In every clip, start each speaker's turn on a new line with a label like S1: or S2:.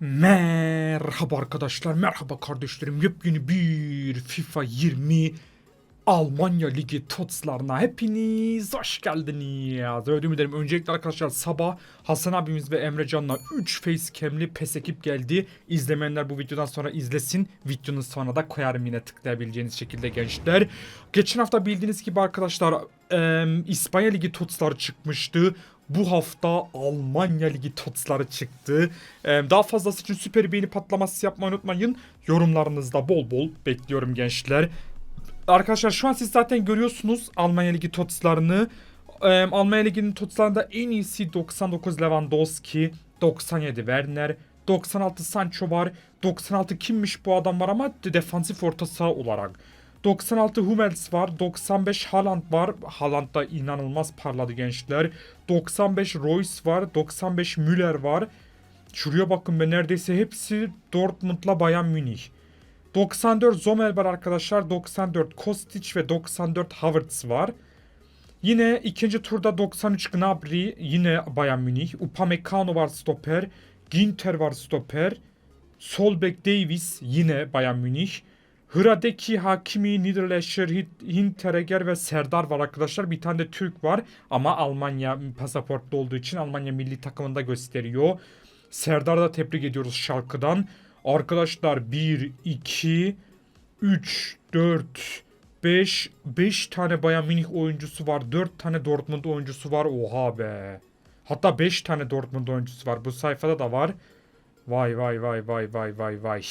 S1: Merhaba arkadaşlar, merhaba kardeşlerim. Yepyeni bir FIFA 20 Almanya Ligi TOTS'larına hepiniz hoş geldiniz. Ödüm ederim. Öncelikle arkadaşlar sabah Hasan abimiz ve Emre Can'la 3 facecam'li PES ekip geldi. İzlemeyenler bu videodan sonra izlesin. Videonun sonuna da koyarım yine tıklayabileceğiniz şekilde gençler. Geçen hafta bildiğiniz gibi arkadaşlar em, İspanya Ligi TOTS'ları çıkmıştı. Bu hafta Almanya Ligi TOTS'ları çıktı. Ee, daha fazlası için süper beğeni patlaması yapmayı unutmayın. Yorumlarınızda bol bol bekliyorum gençler. Arkadaşlar şu an siz zaten görüyorsunuz Almanya Ligi TOTS'larını. Ee, Almanya Ligi'nin TOTS'larında en iyisi 99 Lewandowski, 97 Werner, 96 Sancho var. 96 kimmiş bu adam var ama de- defansif orta saha olarak. 96 Hummels var. 95 Haaland var. Haaland da inanılmaz parladı gençler. 95 Royce var. 95 Müller var. Şuraya bakın be neredeyse hepsi Dortmund'la Bayern Münih. 94 Zomer var arkadaşlar. 94 Kostic ve 94 Havertz var. Yine ikinci turda 93 Gnabry yine Bayern Münih. Upamecano var stoper. Ginter var stoper. Solbek Davis yine Bayern Münih. Hradeki, Hakimi, Niederlechner, Hit- Hinteregger ve Serdar var arkadaşlar. Bir tane de Türk var ama Almanya pasaportlu olduğu için Almanya milli takımında gösteriyor. Serdar'ı da tebrik ediyoruz Schalke'dan. Arkadaşlar 1, 2, 3, 4, 5, 5 tane Bayern Münih oyuncusu var. 4 tane Dortmund oyuncusu var. Oha be. Hatta 5 tane Dortmund oyuncusu var. Bu sayfada da var. Vay vay vay vay vay vay vay.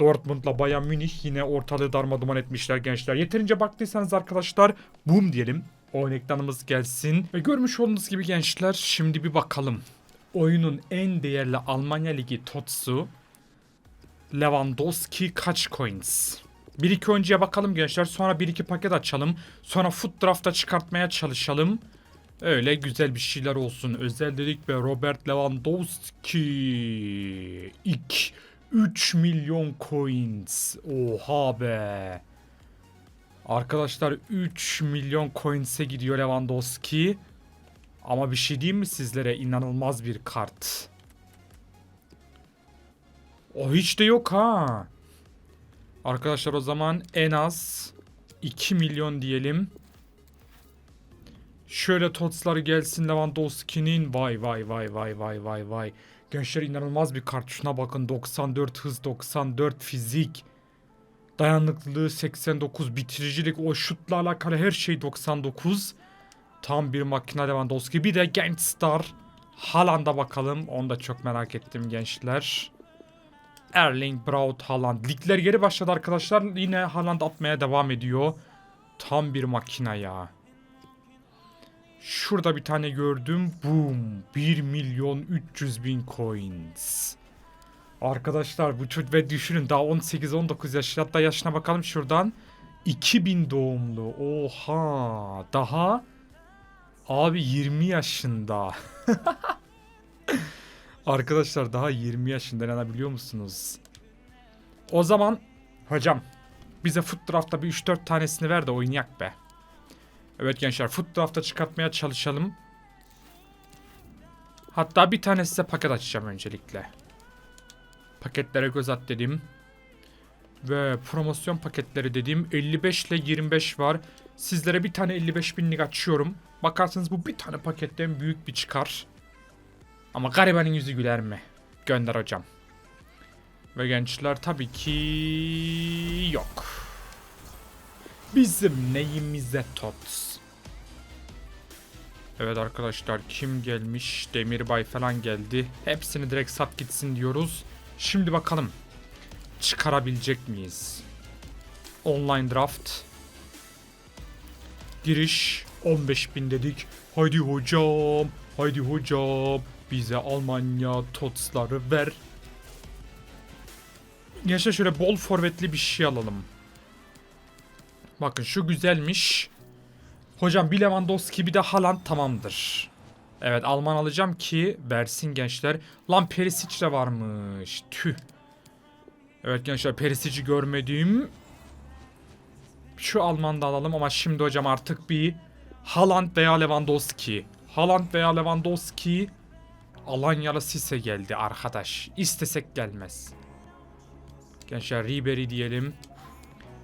S1: Dortmund'la Bayern Münih yine ortalığı darmaduman etmişler gençler. Yeterince baktıysanız arkadaşlar boom diyelim. Oyun ekranımız gelsin. Ve görmüş olduğunuz gibi gençler şimdi bir bakalım. Oyunun en değerli Almanya Ligi TOTS'u Lewandowski kaç coins? Bir iki oyuncuya bakalım gençler. Sonra bir iki paket açalım. Sonra foot draft'a çıkartmaya çalışalım. Öyle güzel bir şeyler olsun. Özel dedik ve Robert Lewandowski. İlk 3 milyon coins. Oha be. Arkadaşlar 3 milyon coins'e gidiyor Lewandowski. Ama bir şey diyeyim mi sizlere? İnanılmaz bir kart. O hiç de yok ha. Arkadaşlar o zaman en az 2 milyon diyelim. Şöyle totsları gelsin Lewandowski'nin. Vay vay vay vay vay vay vay. Gençler inanılmaz bir kart. Şuna bakın 94 hız 94 fizik. Dayanıklılığı 89 bitiricilik o şutla alakalı her şey 99. Tam bir makine Lewandowski. Bir de Genç Star. Haaland'a bakalım. Onu da çok merak ettim gençler. Erling Braut Haaland. Ligler geri başladı arkadaşlar. Yine Haaland atmaya devam ediyor. Tam bir makine ya. Şurada bir tane gördüm. Boom. 1 milyon 300 bin coins. Arkadaşlar bu çocuk ve düşünün daha 18-19 yaş. Hatta yaşına bakalım şuradan. 2000 doğumlu. Oha. Daha abi 20 yaşında. Arkadaşlar daha 20 yaşında inanabiliyor musunuz? O zaman hocam bize foot draft'ta bir 3-4 tanesini ver de oynayak be. Evet gençler foot draft'a çıkartmaya çalışalım. Hatta bir tane size paket açacağım öncelikle. Paketlere göz at dedim. Ve promosyon paketleri dediğim 55 ile 25 var. Sizlere bir tane 55 binlik açıyorum. Bakarsınız bu bir tane paketten büyük bir çıkar. Ama garibanın yüzü güler mi? Gönder hocam. Ve gençler tabii ki yok. Bizim neyimize tots. Evet arkadaşlar kim gelmiş? Demirbay falan geldi. Hepsini direkt sat gitsin diyoruz. Şimdi bakalım. Çıkarabilecek miyiz? Online draft. Giriş 15.000 dedik. Haydi hocam. Haydi hocam. Bize Almanya totsları ver. Gençler şöyle bol forvetli bir şey alalım. Bakın şu güzelmiş. Hocam bir Lewandowski bir de Haaland tamamdır. Evet Alman alacağım ki versin gençler. Lan Perisic de varmış. Tüh. Evet gençler Perisic'i görmediğim. Şu Alman da alalım ama şimdi hocam artık bir Haaland veya Lewandowski. Haaland veya Lewandowski Alanyalı Sise geldi arkadaş. İstesek gelmez. Gençler Ribery diyelim.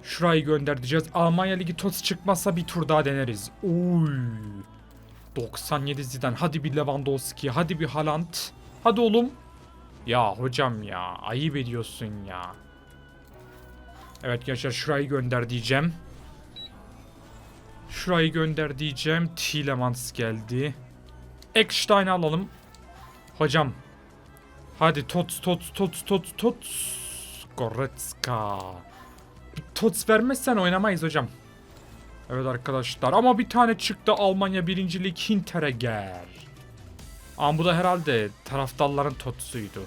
S1: Şurayı göndereceğiz. Almanya Ligi TOTS çıkmazsa bir tur daha deneriz. Uy. 97 Zidane. Hadi bir Lewandowski. Hadi bir Haaland. Hadi oğlum. Ya hocam ya. Ayıp ediyorsun ya. Evet gençler şurayı gönder diyeceğim. Şurayı gönder diyeceğim. Tielemans geldi. Eckstein'i alalım. Hocam. Hadi tots tots tots tots tots. Goretzka. Tots vermezsen oynamayız hocam. Evet arkadaşlar ama bir tane çıktı Almanya birincilik Hinteregger. Ama bu da herhalde taraftarların totsuydu.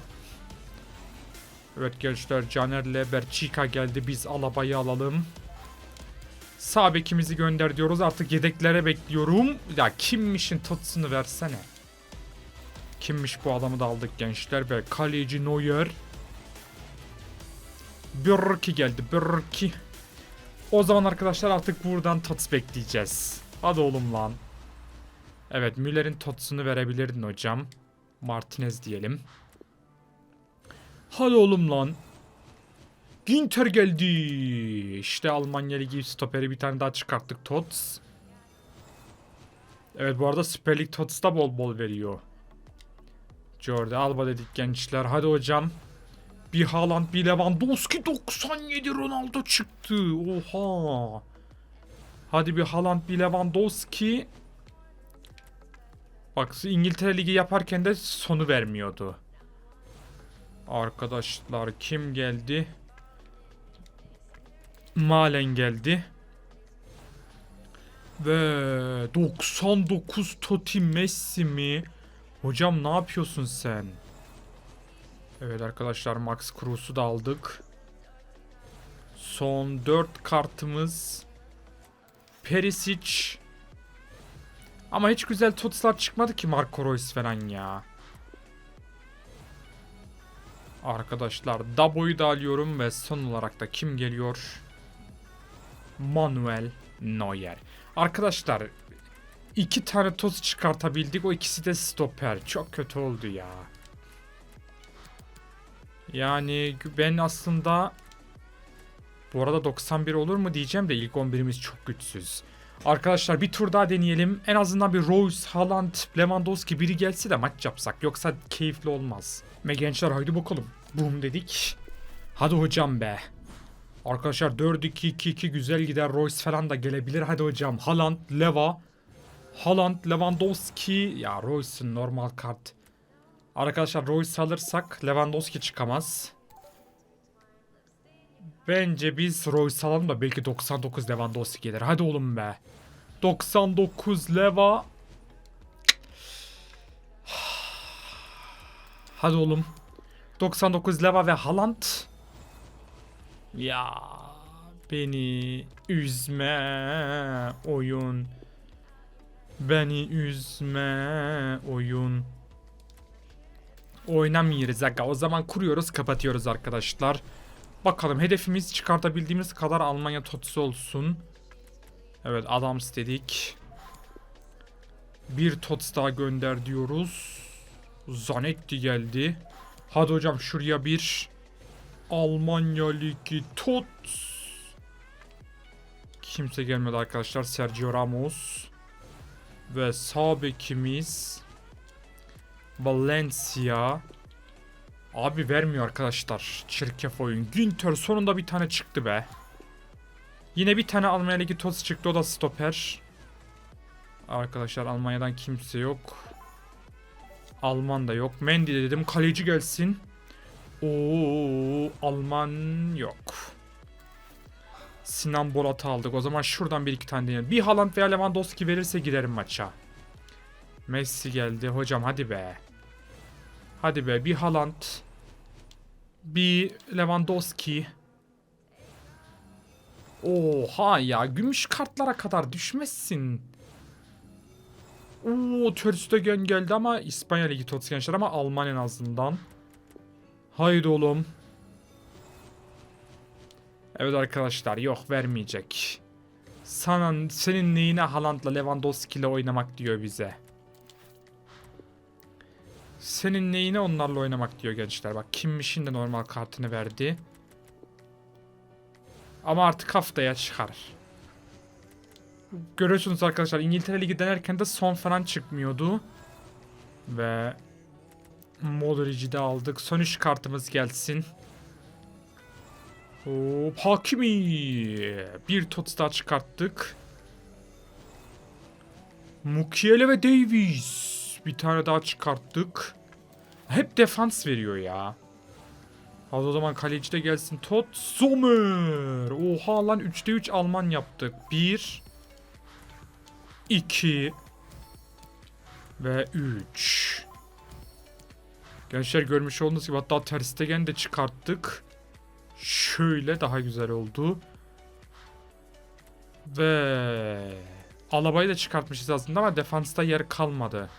S1: Evet gençler Caner'le Berchika geldi. Biz Alaba'yı alalım. Sağ bekimizi gönder diyoruz. Artık yedeklere bekliyorum. Ya kimmişin totsunu versene. Kimmiş bu adamı da aldık gençler. Ve kaleci Neuer. Bürki geldi. Bürki. O zaman arkadaşlar artık buradan tots bekleyeceğiz. Hadi oğlum lan. Evet Müller'in totsunu verebilirdin hocam. Martinez diyelim. Hadi oğlum lan. Ginter geldi. İşte Almanya Ligi stoperi bir tane daha çıkarttık Tots. Evet bu arada Süper Lig Tots da bol bol veriyor. Jordi Alba dedik gençler. Hadi hocam. Bir Haaland bir Lewandowski 97 Ronaldo çıktı. Oha. Hadi bir Haaland bir Lewandowski. Bak İngiltere Ligi yaparken de sonu vermiyordu. Arkadaşlar kim geldi? Malen geldi. Ve 99 Totti Messi mi? Hocam ne yapıyorsun sen? Evet arkadaşlar Max Krus'u da aldık. Son 4 kartımız. Perisic. Ama hiç güzel totslar çıkmadı ki Marco Reus falan ya. Arkadaşlar Dabo'yu da alıyorum ve son olarak da kim geliyor? Manuel Neuer. Arkadaşlar iki tane toz çıkartabildik. O ikisi de stoper. Çok kötü oldu ya. Yani ben aslında bu arada 91 olur mu diyeceğim de ilk 11'imiz çok güçsüz. Arkadaşlar bir tur daha deneyelim. En azından bir Rose, Haaland, Lewandowski biri gelse de maç yapsak. Yoksa keyifli olmaz. Ve gençler haydi bakalım. Boom dedik. Hadi hocam be. Arkadaşlar 4-2-2-2 güzel gider. Royce falan da gelebilir. Hadi hocam. Haaland, Leva. Haaland, Lewandowski. Ya Royce'un normal kart. Arkadaşlar Royce alırsak Lewandowski çıkamaz. Bence biz Royce alalım da belki 99 Lewandowski gelir. Hadi oğlum be. 99 Leva. Hadi oğlum. 99 Leva ve Haaland. Ya beni üzme oyun. Beni üzme oyun. Oynamayırız aga. O zaman kuruyoruz kapatıyoruz arkadaşlar. Bakalım hedefimiz çıkartabildiğimiz kadar Almanya totsu olsun. Evet Adams dedik. Bir tots daha gönder diyoruz. Zanetti geldi. Hadi hocam şuraya bir Almanya Ligi tots. Kimse gelmedi arkadaşlar. Sergio Ramos. Ve sağ bekimiz Valencia. Abi vermiyor arkadaşlar. Çirkef oyun. Günther sonunda bir tane çıktı be. Yine bir tane Almanya Ligi toz çıktı. O da stoper. Arkadaşlar Almanya'dan kimse yok. Alman da yok. Mendy dedim. Kaleci gelsin. Oo, Alman yok. Sinan Bolat'ı aldık. O zaman şuradan bir iki tane deneyelim. Bir Haaland veya Lewandowski verirse giderim maça. Messi geldi. Hocam hadi be. Hadi be bir Haaland. Bir Lewandowski. Oha ya gümüş kartlara kadar düşmezsin. Oo Ter Stegen geldi ama İspanya Ligi Tots gençler ama Alman en azından. Haydi oğlum. Evet arkadaşlar yok vermeyecek. Sana senin neyine Haaland'la Lewandowski ile oynamak diyor bize. Senin neyine onlarla oynamak diyor gençler. Bak kimmişin de normal kartını verdi. Ama artık haftaya çıkar. Görüyorsunuz arkadaşlar İngiltere Ligi denerken de son falan çıkmıyordu. Ve Modric'i de aldık. Son 3 kartımız gelsin. Hop Hakimi. Bir tots daha çıkarttık. Mukiele ve Davies. Bir tane daha çıkarttık. Hep defans veriyor ya. Hadi o zaman kaleci de gelsin. Tot Sommer. Oha lan 3'te 3 Alman yaptık. 1 2 ve 3. Gençler görmüş olduğunuz gibi hatta Ter Stegen de çıkarttık. Şöyle daha güzel oldu. Ve Alaba'yı da çıkartmışız aslında ama defansta yer kalmadı.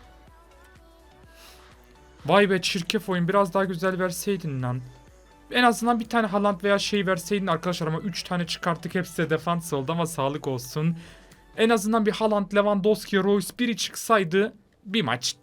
S1: Vay be çirkef oyun biraz daha güzel verseydin lan. En azından bir tane Haaland veya şey verseydin arkadaşlar ama 3 tane çıkarttık hepsi de defans oldu ama sağlık olsun. En azından bir Haaland, Lewandowski, Royce biri çıksaydı bir maç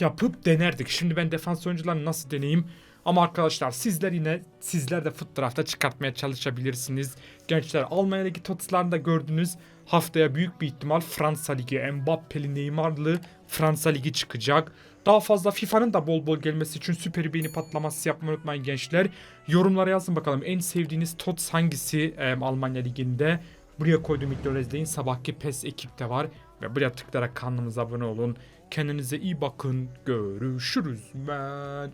S1: yapıp denerdik. Şimdi ben defans oyuncularını nasıl deneyeyim? Ama arkadaşlar sizler yine sizler de foot draft'a çıkartmaya çalışabilirsiniz. Gençler Almanya Ligi totslarını da gördünüz. Haftaya büyük bir ihtimal Fransa Ligi, Mbappe'li, Neymar'lı Fransa Ligi çıkacak. Daha fazla FIFA'nın da bol bol gelmesi için süper beğeni patlaması yapmayı unutmayın gençler. Yorumlara yazın bakalım en sevdiğiniz TOTS hangisi e, Almanya Ligi'nde. Buraya koyduğum videoları izleyin. Sabahki PES ekipte var. Ve buraya tıklayarak kanalımıza abone olun. Kendinize iyi bakın. Görüşürüz. Ben...